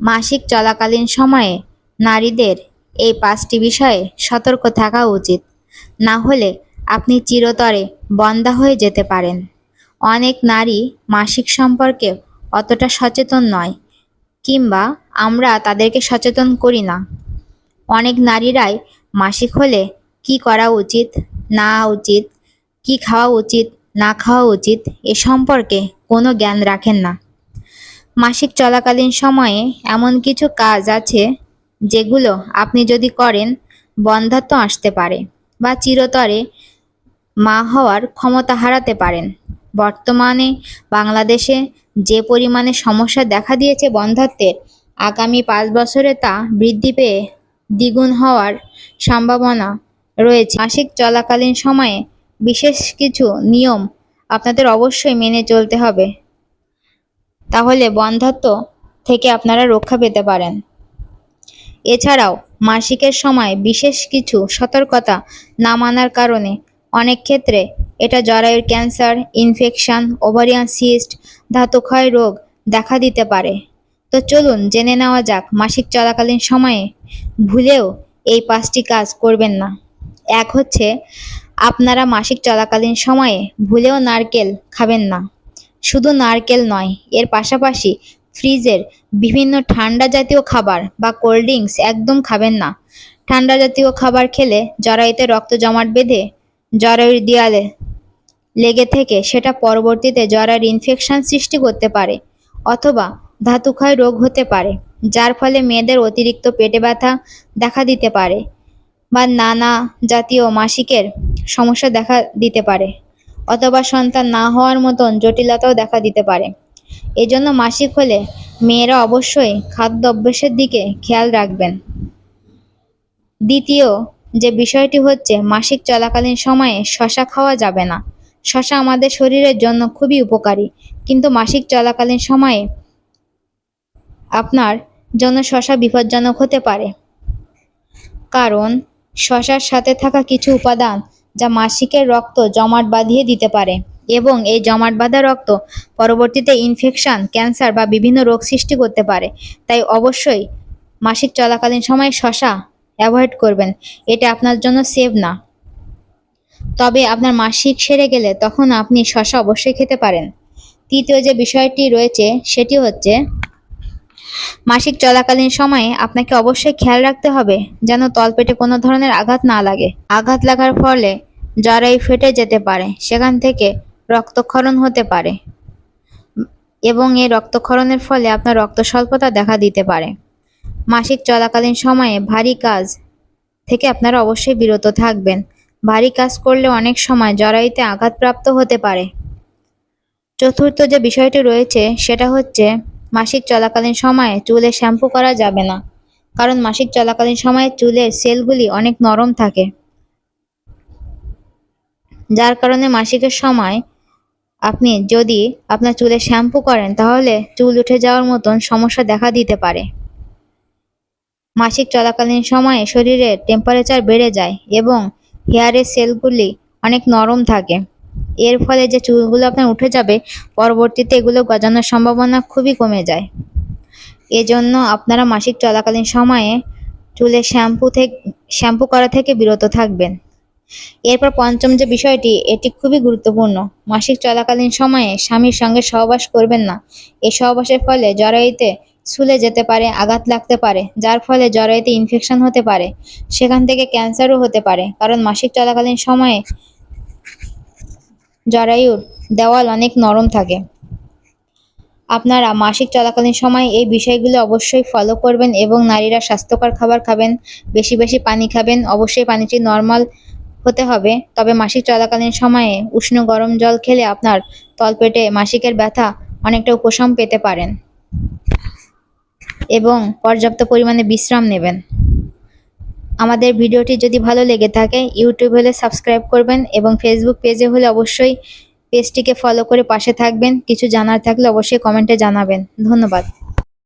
মাসিক চলাকালীন সময়ে নারীদের এই পাঁচটি বিষয়ে সতর্ক থাকা উচিত। না হলে আপনি চিরতরে বন্ধ্যা হয়ে যেতে পারেন। অনেক নারী মাসিক সম্পর্কে অতটা সচেতন নয়, কিংবা আমরা তাদেরকে সচেতন করি না। অনেক নারীরাই মাসিক হলে কি করা উচিত, না উচিত, কি খাওয়া উচিত, না খাওয়া উচিত, এ সম্পর্কে কোনো জ্ঞান রাখেন না। মাসিক চলাকালীন সময়ে এমন কিছু কাজ আছে যেগুলো আপনি যদি করেন বন্ধ্যাত্ব আসতে পারে বা চিরতরে মা হওয়ার ক্ষমতা হারাতে পারেন। বর্তমানে বাংলাদেশে যে পরিমাণে সমস্যা দেখা দিয়েছে বন্ধ্যাত্বের আগামী পাঁচ বছরে তা বৃদ্ধি পেয়ে দ্বিগুণ হওয়ার সম্ভাবনা রয়েছে। মাসিক চলাকালীন সময়ে বিশেষ কিছু নিয়ম আপনাদের অবশ্যই মেনে চলতে হবে। তাহলে বন্ধ্যাত্ব থেকে আপনারা রক্ষা পেতে পারেন। এছাড়াও মাসিকের সময় বিশেষ কিছু সতর্কতা না মানার কারণে অনেক ক্ষেত্রে এটা জরায়ুর ক্যান্সার, ইনফেকশন, ওভারিয়ান সিস্ট ধাতুক্ষয় রোগ দেখা দিতে পারে। তো চলুন জেনে নেওয়া যাক মাসিক চলাকালীন সময়ে ভুলেও এই পাঁচটি কাজ করবেন না। এক হচ্ছে, আপনারা মাসিক চলাকালীন সময়ে ভুলেও নারকেল খাবেন না। শুধু নারকেল নয়, এর পাশাপাশি ফ্রিজের বিভিন্ন ঠান্ডা জাতীয় খাবার বা কোল্ড ড্রিঙ্কস একদম খাবেন না। ঠান্ডা জাতীয় খাবার খেলে জরায়ুতে রক্ত জমাট বেঁধে জরায়ুর দেয়ালে লেগে থেকে সেটা পরবর্তীতে জরায়ুর ইনফেকশন সৃষ্টি করতে পারে অথবা ধাতুক্ষয় রোগ হতে পারে, যার ফলে মেয়েদের অতিরিক্ত পেটে ব্যথা দেখা দিতে পারে বা নানা জাতীয় মাসিকের সমস্যা দেখা দিতে পারে। অথবা সন্তান না হওয়ার মতন জটিলতাও দেখা দিতে পারে। এজন্য মাসিক হলে মেয়েরা অবশ্যই খাদ্য অভ্যাসের দিকে খেয়াল রাখবেন। দ্বিতীয় যে বিষয়টি হচ্ছে, মাসিক চলাকালীন সময়ে শশা খাওয়া যাবে না। শশা আমাদের শরীরের জন্য খুবই উপকারী। কিন্তু মাসিক চলাকালীন সময়ে আপনার জন্য শশা বিপজ্জনক হতে পারে। কারণ শশার সাথে থাকা কিছু উপাদান যা মাসিকের রক্ত জমাট বাঁধিয়ে দিতে পারে এবং এই জমাট বাঁধা রক্ত পরবর্তীতে ইনফেকশন ক্যান্সার বা বিভিন্ন রোগ সৃষ্টি করতে পারে। তাই অবশ্যই মাসিক চলাকালীন সময়ে শশা অ্যাভয়েড করবেন। এটা আপনার জন্য সেভ না। তবে আপনার মাসিক সেরে গেলে তখন আপনি শশা অবশ্যই খেতে পারেন। তৃতীয় যে বিষয়টি রয়েছে, সেটি হচ্ছে মাসিক চলাকালীন সময়ে আপনাকে অবশ্যই খেয়াল রাখতে হবে যেন তলপেটে কোনো ধরনের আঘাত না লাগে। আঘাত লাগার ফলে জরায়ু ফেটে যেতে পারে, সেখান থেকে রক্তক্ষরণ হতে পারে এবং এই রক্তক্ষরণের ফলে আপনার রক্ত স্বল্পতা দেখা দিতে পারে। মাসিক চলাকালীন সময়ে ভারী কাজ থেকে আপনারা অবশ্যই বিরত থাকবেন। ভারী কাজ করলে অনেক সময় জরায়ুতে আঘাতপ্রাপ্ত হতে পারে। চতুর্থ যে বিষয়টি রয়েছে, সেটা হচ্ছে মাসিক চলাকালীন সময়ে চুলে শ্যাম্পু করা যাবে না। কারণ মাসিক চলাকালীন সময়ে চুলের সেলগুলি অনেক নরম থাকে। যার কারণে মাসিকের সময় আপনি যদি আপনার চুলে শ্যাম্পু করেন, তাহলে চুল উঠে যাওয়ার মতন সমস্যা দেখা দিতে পারে। মাসিক চলাকালীন সময়ে শরীরের টেম্পারেচার বেড়ে যায় এবং হেয়ারের সেলগুলি অনেক নরম থাকে। এর ফলে যে চুলগুলো আপনার উঠে যাবে, পরবর্তীতে এগুলো গজানোর সম্ভাবনা খুবই কমে যায়। এজন্য আপনারা মাসিক চলাকালীন সময়ে চুলে শ্যাম্পু থেকে, শ্যাম্পু করা থেকে বিরত থাকবেন। এরপর পঞ্চম যে বিষয়টি, এটি খুবই গুরুত্বপূর্ণ। মাসিক চলাকালীন সময়ে স্বামীর সঙ্গে সহবাস করবেন না। এই সহবাসের ফলে জরায়ুতে ছুলে যেতে পারে, আঘাত লাগতে পারে, যার ফলে জরায়ুতে ইনফেকশন হতে পারে, সেখান থেকে ক্যান্সারও হতে পারে। কারণ মাসিক চলাকালীন সময়ে জরায়ুর দেওয়াল অনেক নরম থাকে। আপনারা মাসিক চলাকালীন সময় এই বিষয়গুলো অবশ্যই ফলো করবেন এবং নারীরা স্বাস্থ্যকর খাবার খাবেন, বেশি বেশি পানি খাবেন। অবশ্যই পানিটি নর্মাল হতে হবে। তবে মাসিক চলাকালীন সময়ে উষ্ণ গরম জল খেলে আপনার তলপেটে মাসিকের ব্যথা অনেকটা উপশম পেতে পারেন এবং পর্যাপ্ত পরিমাণে বিশ্রাম নেবেন। আমাদের ভিডিওটি যদি ভালো লেগে থাকে, ইউটিউব হলে সাবস্ক্রাইব করবেন এবং ফেসবুক পেজে হলে অবশ্যই পেজটিকে ফলো করে পাশে থাকবেন। কিছু জানার থাকলে অবশ্যই কমেন্টে জানাবেন। ধন্যবাদ।